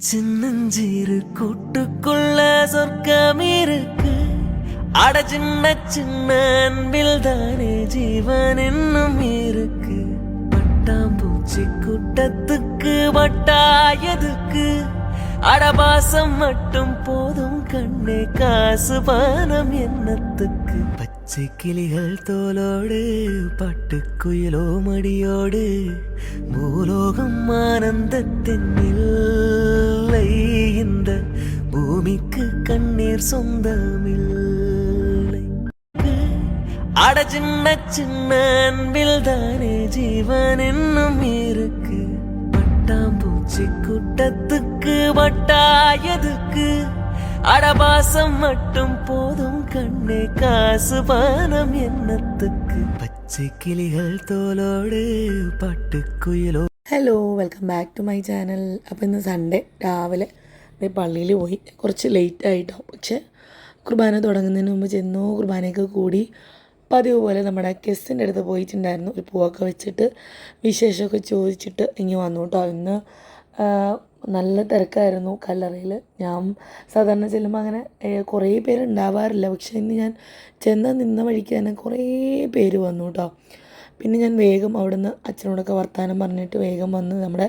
சின்னஞ்சிறு கூட்டுக்குள்ள சொர்க்கம் இருக்கு. அட சின்ன சின்ன அன்பில் தானே ஜீவன் இன்னும் இருக்கு. பட்டாம்பூச்சி கூட்டத்துக்கு வட்டாயதுக்கு அடபாசம் மட்டும் போதும் கண்ணே காசு பானம் என்னத்துக்கு? பச்சை கிளிகள் தோலோடு பட்டுக்குயிலோ மடியோடு பூலோகம் ஆனந்தத்தின் இல்லை. இந்த பூமிக்கு கண்ணீர் சொந்தமில்லை அட சின்ன சின்ன அன்பில் தானே ஜீவன் இன்னும் இருக்கு கூட்டத்துக்கு வட்டாயதுக்கு அடபாசம் மட்டும் போதும் கண்ணே காசு பானம் என்னத்துக்கு பச்சை கிளிகள் தோலோடு പട്ടുക്കുയിലോ hello welcome back to my channel അപ്പോൾ ഇന്ന് സൺഡേ രാവിലെ ദേ പള്ളിയിൽ പോയി കുറച്ച് ലേറ്റ് ആയിട്ടോ പക്ഷേ കുർബാന തുടങ്ങുന്നതിന് മുമ്പ് ചെന്നു കുർബാനയൊക്കെ കൂടി പതിവ് പോലെ നമ്മുടെ ഗസ്റ്റിൻ്റെ അടുത്ത് പോയിട്ടുണ്ടായിരുന്നു ഒരു പൂവൊക്കെ വെച്ചിട്ട് വിശേഷമൊക്കെ ചോദിച്ചിട്ട് ഇങ്ങ് വന്നു കേട്ടോ ഇന്ന് ആ, നല്ല തിരക്കായിരുന്നു കല്ലറയിൽ ഞാൻ സാധാരണ ചെല്ലുമ്പോൾ അങ്ങനെ കുറേ പേര് ഉണ്ടാവാറില്ല പക്ഷേ ഇന്ന് ഞാൻ ചെന്ന് നിന്ന വഴിക്ക് തന്നെ കുറേ പേര് വന്നു കേട്ടോ പിന്നെ ഞാൻ വേഗം അവിടുന്ന് അച്ഛനോടൊക്കെ വർത്തമാനം പറഞ്ഞിട്ട് വേഗം വന്ന് നമ്മുടെ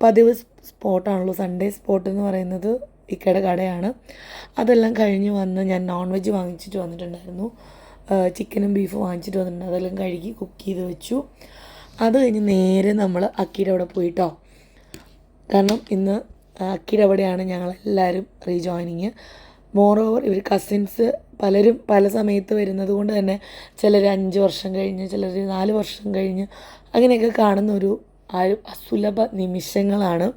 പതിവ് സ്പോട്ടാണല്ലോ സൺഡേ സ്പോട്ട് എന്ന് പറയുന്നത് ഇക്കയുടെ കടയാണ്. അതെല്ലാം കഴിഞ്ഞ് വന്ന് ഞാൻ നോൺ വെജ് വാങ്ങിച്ചിട്ട് വന്നിട്ടുണ്ടായിരുന്നു. ചിക്കനും ബീഫും വാങ്ങിച്ചിട്ട് വന്നിട്ടുണ്ട്. അതെല്ലാം കഴുകി കുക്ക് ചെയ്ത് വെച്ചു. അത് കഴിഞ്ഞ് നേരെ നമ്മൾ അക്കിയുടെ അവിടെ പോയിട്ടോ കാരണം ഇന്ന് അക്കിയുടെ അവിടെയാണ് ഞങ്ങളെല്ലാവരും റീജോയിനിങ്. മോർ ഓവർ ഇവർ കസിൻസ് പലരും പല സമയത്ത് വരുന്നത് കൊണ്ട് തന്നെ ചിലർ അഞ്ച് വർഷം കഴിഞ്ഞ് ചിലർ നാല് വർഷം കഴിഞ്ഞ് അങ്ങനെയൊക്കെ കാണുന്ന ഒരു ആ ഒരു അസുലഭ നിമിഷങ്ങളാണ്.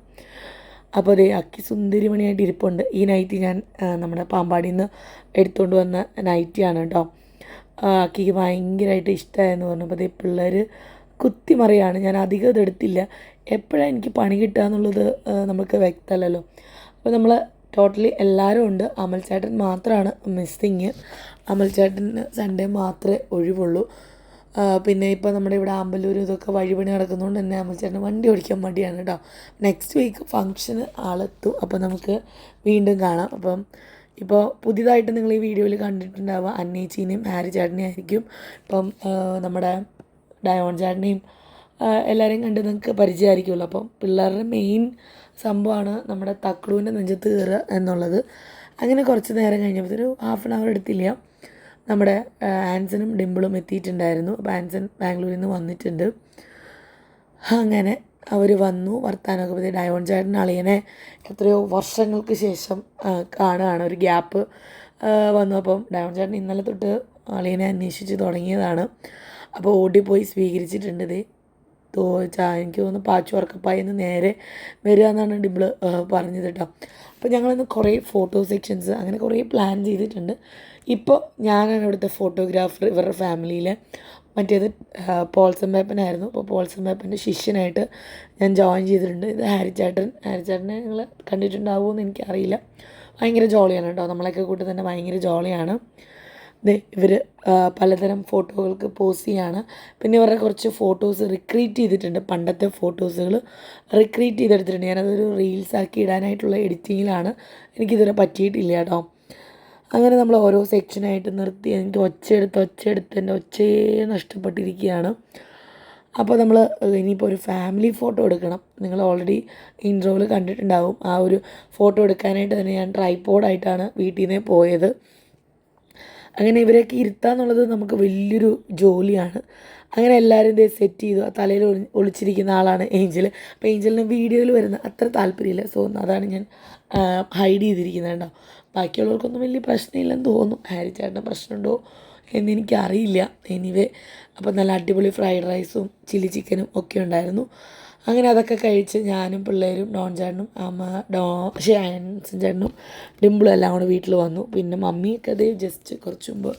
അപ്പോൾ അതേ അക്കി സുന്ദരിമണിയായിട്ട് ഇരിപ്പുണ്ട്. ഈ നൈറ്റി ഞാൻ നമ്മുടെ പാമ്പാടിയിൽ നിന്ന് എടുത്തുകൊണ്ട് വന്ന നൈറ്റിയാണ് കേട്ടോ അക്കിക്ക് ഭയങ്കരമായിട്ട് ഇഷ്ടമായെന്ന് പറഞ്ഞപ്പോൾ അതേ പിള്ളേർ കുത്തിമറിയാണ്. ഞാൻ അധികം ഇത് എടുത്തില്ല. എപ്പോഴാണ് എനിക്ക് പണി കിട്ടുക എന്നുള്ളത് നമുക്ക് വ്യക്തമല്ലല്ലോ. അപ്പോൾ നമ്മൾ ടോട്ടലി എല്ലാവരും ഉണ്ട്. അമൽ ചേട്ടൻ മാത്രമാണ് മിസ്സിങ്. അമൽ ചേട്ടന് സൺഡേ മാത്രമേ ഒഴിവുള്ളൂ. പിന്നെ ഇപ്പോൾ നമ്മുടെ ഇവിടെ അമ്പലൂർ ഇതൊക്കെ വഴിപണി നടക്കുന്നതുകൊണ്ട് തന്നെ അമൽ ചേട്ടന് വണ്ടി ഓടിക്കാൻ മടിയാണ് കേട്ടോ നെക്സ്റ്റ് വീക്ക് ഫംഗ്ഷന് ആളെത്തും അപ്പോൾ നമുക്ക് വീണ്ടും കാണാം. അപ്പം ഇപ്പോൾ പുതിയതായിട്ട് നിങ്ങൾ ഈ വീഡിയോയിൽ കണ്ടിട്ടുണ്ടാവുക. അന്നേച്ചീനെയും ഹാരി ചേട്ടനെയും ആയിരിക്കും ഇപ്പം നമ്മുടെ ഡയോൺ ചാടിനെയും എല്ലാവരെയും കണ്ട് നിങ്ങൾക്ക് പരിചയമായിരിക്കുമല്ലോ. അപ്പം പിള്ളേരുടെ മെയിൻ സംഭവമാണ് നമ്മുടെ തക്കളുവിന്റെ നെഞ്ചത്ത് കയറുക എന്നുള്ളത്. അങ്ങനെ കുറച്ച് നേരം കഴിഞ്ഞപ്പോൾ ഒരു ഹാഫ് ആൻ അവർ എടുത്തില്ല. നമ്മുടെ ആൻസനും ഡിമ്പിളും എത്തിയിട്ടുണ്ടായിരുന്നു. അപ്പോൾ ആൻസൻ ബാംഗ്ലൂരിൽ നിന്ന് വന്നിട്ടുണ്ട്. അങ്ങനെ അവർ വന്നു. വർത്താനമൊക്കെ പറ്റി ഡയോൺ ചേട്ടൻ അളിയനെ എത്രയോ വർഷങ്ങൾക്ക് ശേഷം കാണുകയാണ്. ഒരു ഗ്യാപ്പ് വന്നു. അപ്പം ഡയോൺ ചേട്ടൻ ഇന്നലെ തൊട്ട് അളിയനെ അന്വേഷിച്ച് തുടങ്ങിയതാണ്. അപ്പോൾ ഓടിപ്പോയി സ്വീകരിച്ചിട്ടുണ്ട് തോ ചാ എനിക്ക് തോന്നുന്നു പാച്ചു വർക്കപ്പായി എന്ന് നേരെ വരിക എന്നാണ് ഡിബിൾ പറഞ്ഞത് കേട്ടോ. അപ്പോൾ ഞങ്ങളിന്ന് കുറേ ഫോട്ടോ സെക്ഷൻസ് അങ്ങനെ കുറേ പ്ലാൻ ചെയ്തിട്ടുണ്ട്. ഇപ്പോൾ ഞാനാണ് ഇവിടുത്തെ ഫോട്ടോഗ്രാഫർ ഇവരുടെ ഫാമിലിയിലെ. മറ്റേത് പോൾസൺ പേപ്പനായിരുന്നു അപ്പോൾ പോൾസൺ പേപ്പന്റെ ശിഷ്യനായിട്ട് ഞാൻ ജോയിൻ ചെയ്തിട്ടുണ്ട്. ഇത് ഹാരി ചേട്ടൻ. ഹാരി ചേട്ടനെ നിങ്ങൾ കണ്ടിട്ടുണ്ടാവുമോ എന്ന് എനിക്കറിയില്ല. ഭയങ്കര ജോളിയാണ് കേട്ടോ. നമ്മളൊക്കെ കൂട്ടി തന്നെ ഭയങ്കര ജോളിയാണ്. ഇവർ പലതരം ഫോട്ടോകൾക്ക് പോസ് ചെയ്യാണ്. പിന്നെ ഇവരുടെ കുറച്ച് ഫോട്ടോസ് റിക്രിയേറ്റ് ചെയ്തിട്ടുണ്ട്. പണ്ടത്തെ ഫോട്ടോസുകൾ റിക്രിയേറ്റ് ചെയ്തെടുത്തിട്ടുണ്ട്. ഞാനതൊരു റീൽസ് ആക്കി ഇടാനായിട്ടുള്ള എഡിറ്റിങ്ങിലാണ് എനിക്കിതുവരെ പറ്റിയിട്ടില്ല കേട്ടോ. അങ്ങനെ നമ്മൾ ഓരോ സെക്ഷനായിട്ട് നിർത്തി. എനിക്ക് ഒച്ചയെടുത്ത് ഒച്ചയെടുത്ത് എന്റെ ഒച്ചയെ നഷ്ടപ്പെട്ടിരിക്കുകയാണ് അപ്പോൾ നമ്മൾ ഇനിയിപ്പോൾ ഒരു ഫാമിലി ഫോട്ടോ എടുക്കണം. നിങ്ങൾ ഓൾറെഡി ഇൻട്രോയിൽ കണ്ടിട്ടുണ്ടാവും. ആ ഒരു ഫോട്ടോ എടുക്കാനായിട്ട് തന്നെ ഞാൻ ട്രൈപ്പോഡായിട്ടാണ് വീട്ടിൽ നിന്ന് പോയത്. അങ്ങനെ ഇവരെയൊക്കെ ഇരുത്തുക എന്നുള്ളത് നമുക്ക് വലിയൊരു ജോലിയാണ്. അങ്ങനെ എല്ലാവരും ഇതേ സെറ്റ് ചെയ്തു. ആ തലയിൽ ഒളി ഒളിച്ചിരിക്കുന്ന ആളാണ് ഏഞ്ചൽ അപ്പോൾ ഏഞ്ചലിന് വീഡിയോയിൽ വരുന്ന അത്ര താല്പര്യമില്ല. സോ അതാണ് ഞാൻ ഹൈഡ് ചെയ്തിരിക്കുന്നത് കേട്ടോ. ബാക്കിയുള്ളവർക്കൊന്നും വലിയ പ്രശ്നമില്ലെന്ന് തോന്നുന്നു. ഹാരി ചേട്ടന് പ്രശ്നമുണ്ടോ എന്ന് എനിക്കറിയില്ല. എനിവേ അപ്പോൾ നല്ല അടിപൊളി ഫ്രൈഡ് റൈസും ചില്ലി ചിക്കനും ഒക്കെ ഉണ്ടായിരുന്നു. അങ്ങനെ അതൊക്കെ കഴിച്ച് ഞാനും പിള്ളേരും ഡോൺ ചേട്ടനും അമ്മ ഡോ ഷാൻസൻ ചേട്ടനും ഡിമ്പിളും എല്ലാം കൂടെ വീട്ടിൽ വന്നു. പിന്നെ മമ്മിയൊക്കെ അതേ ജസ്റ്റ് കുറച്ച് മുമ്പ്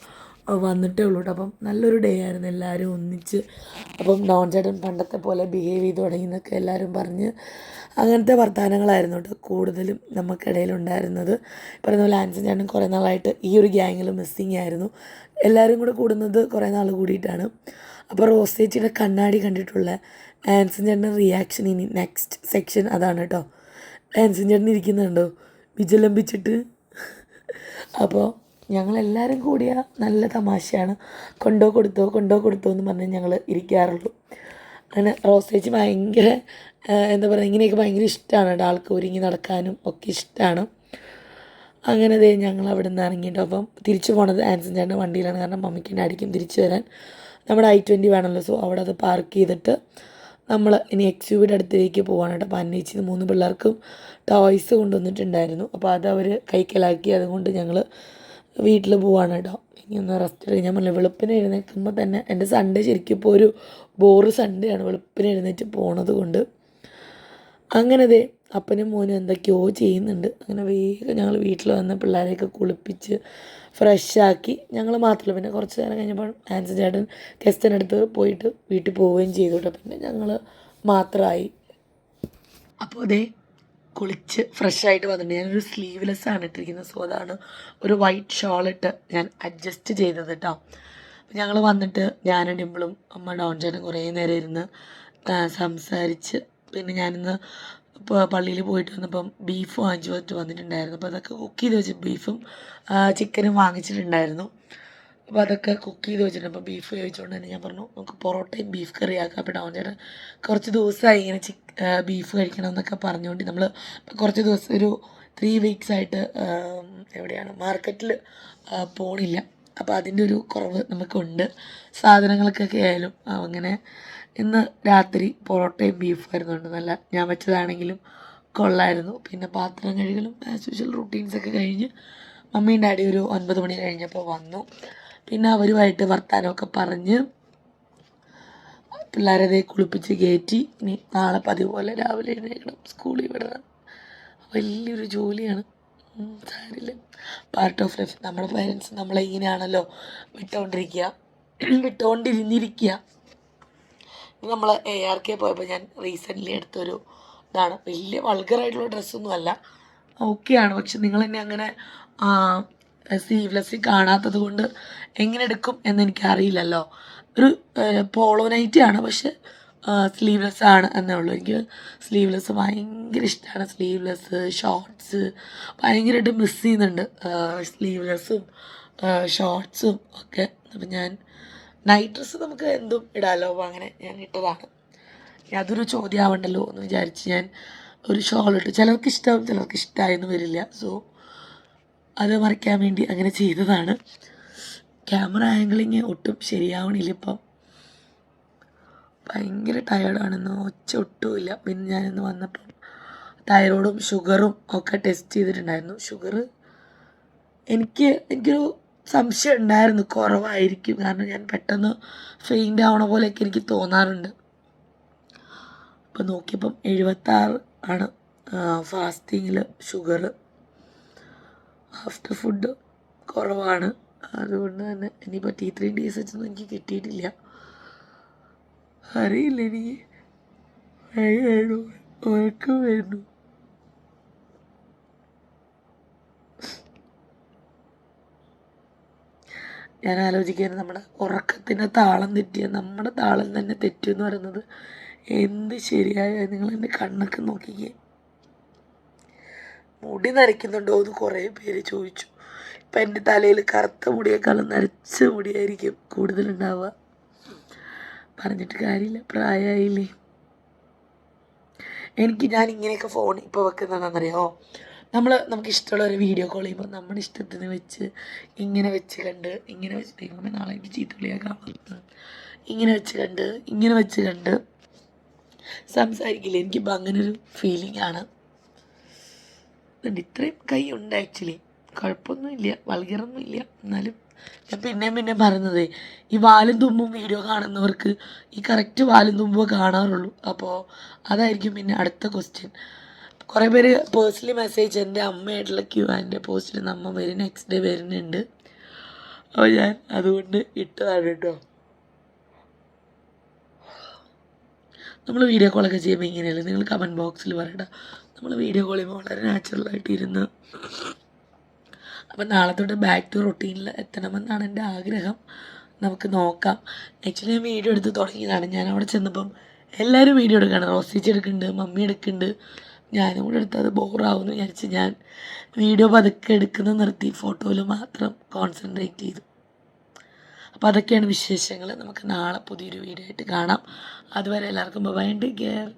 വന്നിട്ടേ ഉള്ളൂ കേട്ടോ. അപ്പം നല്ലൊരു ഡേ ആയിരുന്നു എല്ലാവരും ഒന്നിച്ച്. അപ്പം ഡോൺ ചേട്ടൻ പണ്ടത്തെ പോലെ ബിഹേവ് ചെയ്ത് തുടങ്ങി എന്നൊക്കെ എല്ലാവരും പറഞ്ഞ് അങ്ങനത്തെ വർത്തമാനങ്ങളായിരുന്നു കേട്ടോ കൂടുതലും നമുക്കിടയിലുണ്ടായിരുന്നത് പറയുന്ന പോലെ ആൻസൻ ചേട്ടൻ കുറേ നാളായിട്ട് ഈ ഒരു ഗ്യാങ്ങിൽ മിസ്സിങ് ആയിരുന്നു. എല്ലാവരും കൂടെ കൂടുന്നത് കുറേ നാൾ കൂടിയിട്ടാണ്. അപ്പോൾ റോസ് ചേച്ചിയുടെ കണ്ണാടി കണ്ടിട്ടുള്ള ആൻസൻ ചേട്ടന്റെ റിയാക്ഷൻ ഇനി നെക്സ്റ്റ് സെക്ഷൻ അതാണ് കേട്ടോ ഡാൻസും ചേട്ടൻ ഇരിക്കുന്നുണ്ടോ? വിജലംബിച്ചിട്ട് അപ്പോൾ ഞങ്ങളെല്ലാവരും കൂടിയ നല്ല തമാശയാണ്. കൊണ്ടോ കൊടുത്തോ കൊണ്ടോ കൊടുത്തോ എന്ന് പറഞ്ഞ് ഞങ്ങൾ ഇരിക്കാറുള്ളൂ. അങ്ങനെ റോസ് ചേച്ചി ഭയങ്കര എന്താ പറയുക ഇങ്ങനെയൊക്കെ ഭയങ്കര ഇഷ്ടമാണ് കേട്ടോ ആൾക്ക് ഒരുങ്ങി നടക്കാനും ഒക്കെ ഇഷ്ടമാണ് അങ്ങനെ ദേ ഞങ്ങൾ അവിടെ നിന്ന് ഇറങ്ങിയിട്ട് അപ്പം തിരിച്ചു പോണത് ആൻസൻ ചേട്ടന്റെ വണ്ടിയിലാണ്. കാരണം മമ്മിക്ക് അടിക്കും തിരിച്ചു വരാൻ നമ്മുടെ ഐ ട്വന്റി വേണമല്ലോ. സോ അവിടെ അത് പാർക്ക് ചെയ്തിട്ട് നമ്മൾ ഇനി എക്സ് യുവിയുടെ അടുത്തേക്ക് പോകാനായിട്ട് അപ്പോൾ അന്വേഷിച്ച് മൂന്ന് പിള്ളേർക്കും ടോയ്സ് കൊണ്ടുവന്നിട്ടുണ്ടായിരുന്നു. അപ്പോൾ അത് അവർ കൈക്കലാക്കി. അതുകൊണ്ട് ഞങ്ങൾ വീട്ടിൽ പോവാണ് കേട്ടോ. ഇനി ഒന്ന് റെസ്റ്റ് എടുത്ത് ഞാൻ പറഞ്ഞു വെളുപ്പിന് എഴുന്നേൽക്കുമ്പോൾ തന്നെ എന്റെ സൺഡേ ശരിക്കും ഇപ്പോൾ ഒരു ബോറ് സൺഡേ ആണ്. വെളുപ്പിന് എഴുന്നേറ്റ് പോണത് കൊണ്ട്. അങ്ങനെ ദേ അപ്പനും മോനും എന്തൊക്കെയോ ചെയ്യുന്നുണ്ട്. അങ്ങനെ വേഗം ഞങ്ങൾ വീട്ടിൽ വന്ന് പിള്ളേരെയൊക്കെ കുളിപ്പിച്ച് ഫ്രഷാക്കി ഞങ്ങൾ മാത്രമല്ല പിന്നെ കുറച്ച് നേരം കഴിഞ്ഞപ്പോൾ ആൻസർ ചേട്ടൻ കെസ്റ്റൻ അടുത്ത് പോയിട്ട് വീട്ടിൽ പോവുകയും ചെയ്തു കേട്ടോ. പിന്നെ ഞങ്ങൾ മാത്രമായി. അപ്പോൾ അതേ കുളിച്ച് ഫ്രഷായിട്ട് വന്നിട്ടുണ്ട് ഞാനൊരു സ്ലീവ്ലെസ് ആണ് ഇട്ടിരിക്കുന്നത്. സോ അതാണ് ഒരു വൈറ്റ് ഷോൾ ഇട്ട് ഞാൻ അഡ്ജസ്റ്റ് ചെയ്തത് കേട്ടോ. ഞങ്ങൾ വന്നിട്ട് ഞാനും ഡിമ്പിളും അമ്മ ഡോൺ ചേട്ടൻ കുറേ നേരം ഇരുന്ന് സംസാരിച്ച് പിന്നെ ഞാനിന്ന് പള്ളിയിൽ പോയിട്ട് വന്നപ്പം ബീഫ് വാങ്ങിച്ചു വെച്ചിട്ട് വന്നിട്ടുണ്ടായിരുന്നു. അപ്പോൾ അതൊക്കെ കുക്ക് ചെയ്ത് വെച്ച് ബീഫും ചിക്കനും വാങ്ങിച്ചിട്ടുണ്ടായിരുന്നു. അപ്പോൾ അതൊക്കെ കുക്ക് ചെയ്ത് വെച്ചിട്ടുണ്ട്. അപ്പോൾ ബീഫ് ചോദിച്ചുകൊണ്ട് തന്നെ ഞാൻ പറഞ്ഞു നമുക്ക് പൊറോട്ടയും ബീഫ് കറി ആക്കാം അപ്പോൾ ഡൗൺ ചേട്ടൻ കുറച്ച് ദിവസമായി ഇങ്ങനെ ചിക്ക് ബീഫ് കഴിക്കണം എന്നൊക്കെ പറഞ്ഞുകൊണ്ട് നമ്മൾ കുറച്ച് ദിവസം ഒരു ത്രീ വീക്സ് ആയിട്ട് എവിടെയാണ് മാർക്കറ്റിൽ പോണില്ല. അപ്പോൾ അതിന്റെ ഒരു കുറവ് നമുക്കുണ്ട്. സാധനങ്ങൾക്കൊക്കെ ആയാലും അങ്ങനെ ഇന്ന് രാത്രി പൊറോട്ടയും ബീഫും ഉണ്ട് നല്ല ഞാൻ വെച്ചതാണെങ്കിലും കൊള്ളായിരുന്നു. പിന്നെ പാത്രം കഴുകലും ആസ് യൂഷ്വൽ റുട്ടീൻസൊക്കെ കഴിഞ്ഞ് മമ്മിയും ഡാഡി ഒരു ഒൻപത് മണി കഴിഞ്ഞപ്പോൾ വന്നു. പിന്നെ അവരുമായിട്ട് വർത്താനമൊക്കെ പറഞ്ഞ് പിള്ളേരെ കുളിപ്പിച്ച് കയറ്റി ഇനി നാളെ പതിവ് പോലെ രാവിലെ എഴുന്നേക്കണം സ്കൂളിൽ വിടണം. വലിയൊരു ജോലിയാണ്. സാരില്ല പാർട്ട് ഓഫ് ലൈഫ് നമ്മുടെ പേരൻസ് നമ്മളെ ഇങ്ങനെയാണല്ലോ വിട്ടുകൊണ്ടിരിക്കുക വിട്ടുകൊണ്ടിരുന്നിരിക്കുക നമ്മൾ എ ആർ കെ പോയപ്പോൾ ഞാൻ റീസെന്റ്ലി എടുത്തൊരു ഇതാണ്. വലിയ വൾഗറായിട്ടുള്ള ഡ്രസ്സൊന്നും അല്ല ഓക്കെയാണ് പക്ഷെ നിങ്ങൾ എന്നെ അങ്ങനെ സ്ലീവ്ലെസ്സിൽ കാണാത്തത് കൊണ്ട് എങ്ങനെ എടുക്കും എന്ന് എനിക്ക് അറിയില്ലല്ലോ ഒരു പോളോ നൈറ്റി ആണ്. പക്ഷെ സ്ലീവ്ലെസ് ആണ് എന്നേ ഉള്ളൂ. എനിക്ക് സ്ലീവ്ലെസ് ഭയങ്കര ഇഷ്ടമാണ് സ്ലീവ്ലെസ് ഷോർട്ട്സ് ഭയങ്കരമായിട്ട് മിസ് ചെയ്യുന്നുണ്ട്. സ്ലീവ്ലെസ്സും ഷോർട്ട്സും ഒക്കെ. അപ്പം ഞാൻ നൈറ്റ് ഡ്രസ്സ് നമുക്ക് എന്തും ഇടാമല്ലോ അങ്ങനെ ഞാൻ ഇട്ടതാണ്. യാതൊരു ചോദ്യം ആവണ്ടല്ലോ എന്ന് വിചാരിച്ച് ഞാൻ ഒരു ഷോൾ ഇട്ടു. ചിലർക്ക് ഇഷ്ടമാവും ചിലർക്ക് ഇഷ്ടമായെന്ന് വരില്ല. സോ അത് മറിക്കാൻ വേണ്ടി അങ്ങനെ ചെയ്തതാണ്. ക്യാമറ ആംഗിളിങ് ഒട്ടും ശരിയാവണില്ല ഇപ്പം. ഭയങ്കര ടയേർഡാണെന്ന് ഒച്ച ഒട്ടുമില്ല പിന്നെ ഞാനിന്ന് വന്നപ്പം തൈറോയിഡും ഷുഗറും ഒക്കെ ടെസ്റ്റ് ചെയ്തിട്ടുണ്ടായിരുന്നു. ഷുഗർ എനിക്ക് എനിക്കൊരു സംശയം ഉണ്ടായിരുന്നു. കുറവായിരിക്കും. കാരണം ഞാൻ പെട്ടെന്ന് ഫെയിന്റ് ആവണ പോലെയൊക്കെ എനിക്ക് തോന്നാറുണ്ട്. അപ്പം നോക്കിയപ്പം എഴുപത്താറ് ആണ് ഫാസ്റ്റിങ്ങിൽ ഷുഗർ ആഫ്റ്റർ ഫുഡ് കുറവാണ്. അതുകൊണ്ട് തന്നെ ഇനിയിപ്പോൾ ടി ത്രീ ഡേയ്സ് വെച്ചൊന്നും എനിക്ക് കിട്ടിയിട്ടില്ല. അറിയില്ല എനിക്ക്. ഉറക്കം വരുന്നു. ഞാൻ ആലോചിക്കുകയാണ് നമ്മുടെ ഉറക്കത്തിന്റെ താളം തെറ്റിയ നമ്മുടെ താളം തന്നെ തെറ്റും എന്ന് പറയുന്നത് എന്ത് ശരിയായ നിങ്ങൾ എന്റെ കണ്ണൊക്കെ നോക്കിക്കേ. മുടി നരയ്ക്കുന്നുണ്ടോ എന്ന് കുറേ പേര് ചോദിച്ചു. ഇപ്പം എന്റെ തലയിൽ കറുത്ത മുടിയേക്കാളും നരച്ച മുടിയായിരിക്കും കൂടുതലുണ്ടാവുക. പറഞ്ഞിട്ട് കാര്യമില്ല പ്രായമായില്ലേ. എനിക്ക് ഞാൻ ഇങ്ങനെയൊക്കെ ഫോൺ ഇപ്പോൾ വെക്കുന്നതാണെന്നറിയോ നമ്മൾ നമുക്ക് ഇഷ്ടമുള്ള ഒരു വീഡിയോ കോൾ ചെയ്യുമ്പോൾ നമ്മുടെ ഇഷ്ടത്തിന് വെച്ച് ഇങ്ങനെ വെച്ച് കണ്ട് ഇങ്ങനെ വെച്ച് കഴിയുമ്പോൾ നാളെ എനിക്ക് ചീത്ത വിളിയാക്കാൻ ഇങ്ങനെ വെച്ച് കണ്ട് ഇങ്ങനെ വെച്ച് കണ്ട് സംസാരിക്കില്ല. എനിക്കിപ്പോൾ ഒരു ഫീലിംഗ് ആണ്. ഇത്രയും കൈ ഉണ്ട് ആക്ച്വലി കുഴപ്പമൊന്നുമില്ല. വൾഗറൊന്നുമില്ല. എന്നാലും ഞാൻ പിന്നെയും പിന്നെ പറയുന്നത് ഈ വാലും തുമ്പും വീഡിയോ കാണുന്നവർക്ക് ഈ കറക്റ്റ് വാലും തുമ്പും കാണാറുള്ളൂ. അപ്പോൾ അതായിരിക്കും പിന്നെ അടുത്ത ക്വസ്റ്റ്യൻ കുറേ പേര് പേഴ്സണലി മെസ്സേജ് എന്റെ അമ്മയായിട്ടുള്ള ക്യൂ ആന്റെ പോസ്റ്റിൽ അമ്മ വരും നെക്സ്റ്റ് ഡേ വരുന്നുണ്ട്. അപ്പോൾ ഞാൻ അതുകൊണ്ട് ഇട്ടതാണ് കേട്ടോ. നമ്മൾ വീഡിയോ കോളൊക്കെ ചെയ്യുമ്പോൾ ഇങ്ങനെയല്ലേ? നിങ്ങൾ കമന്റ് ബോക്സിൽ പറയണ്ട നമ്മൾ വീഡിയോ കോൾ ചെയ്യുമ്പോൾ വളരെ നാച്ചുറലായിട്ട് ഇരുന്ന് അപ്പം നാളെ തൊട്ട് ബാക്ക് ടു റൊട്ടീനിൽ എത്തണമെന്നാണ് എന്റെ ആഗ്രഹം. നമുക്ക് നോക്കാം. ആക്ച്വലി ഞാൻ വീഡിയോ എടുത്ത് തുടങ്ങിയതാണ്. ഞാൻ അവിടെ ചെന്നപ്പം എല്ലാവരും വീഡിയോ എടുക്കുകയാണ് റോസിച്ച് എടുക്കുന്നുണ്ട് മമ്മി എടുക്കുന്നുണ്ട്. ഞാനും കൂടെ എടുത്ത് അത് ബോറാവുമെന്ന് വിചാരിച്ച് ഞാൻ വീഡിയോ പതുക്കെ എടുക്കുന്നത് നിർത്തി. ഫോട്ടോയിൽ മാത്രം കോൺസെൻട്രേറ്റ് ചെയ്തു. അപ്പോൾ അതൊക്കെയാണ് വിശേഷങ്ങൾ നമുക്ക് നാളെ പുതിയൊരു വീഡിയോ ആയിട്ട് കാണാം. അതുവരെ എല്ലാവർക്കും ബൈ ടേക്ക് കെയർ